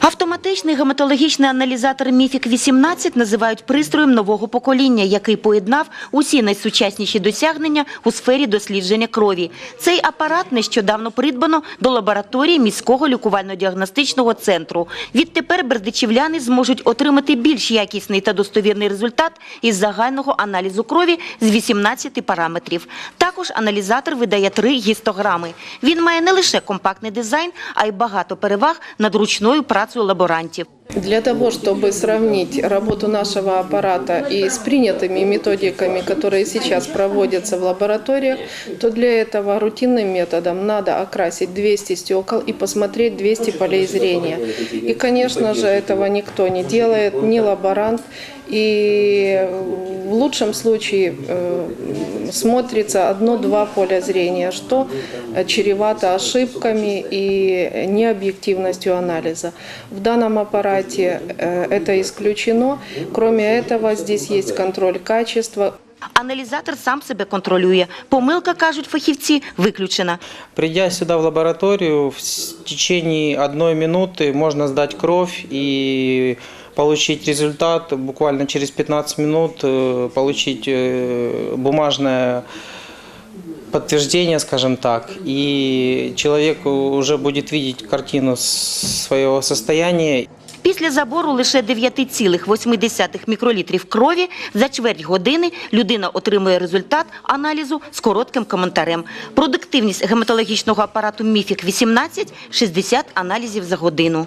Автоматичний гематологічний аналізатор Міфік 18 називають пристроєм нового покоління, який поєднав усі найсучасніші досягнення у сфері дослідження крові. Цей апарат нещодавно придбано до лабораторії міського лікувально-діагностичного центру. Відтепер бердичівляни зможуть отримати більш якісний та достовірний результат із загального аналізу крові з 18 параметрів. Також аналізатор видає три гістограми. Він має не лише компактний дизайн, а й багато переваг над ручною працею лаборантів. Для того, чтобы сравнить работу нашего аппарата и с принятыми методиками, которые сейчас проводятся в лабораториях, то для этого рутинным методом надо окрасить 200 стекол и посмотреть 200 полей зрения. И, конечно же, этого никто не делает, ни лаборант. И в лучшем случае э, смотрится одно-два поля зрения, что э, чревато ошибками и необъективностью анализа. В данном аппарате э, это исключено. Кроме этого, здесь есть контроль качества, Аналізатор сам себе контролює. Помилка, кажуть фахівці, виключена. Придя сюда в лабораторию, в с- течение одной минуты можно сдать кровь и получить результат. Буквально через 15 минут э, получить э, бумажное подтверждение, скажем так. И человек уже будет видеть картину своего состояния Після забору лише 9,8 мікролітрів крові за чверть години людина отримує результат аналізу з коротким коментарем. Продуктивність гематологічного апарату Міфік 18 – 60 аналізів за годину.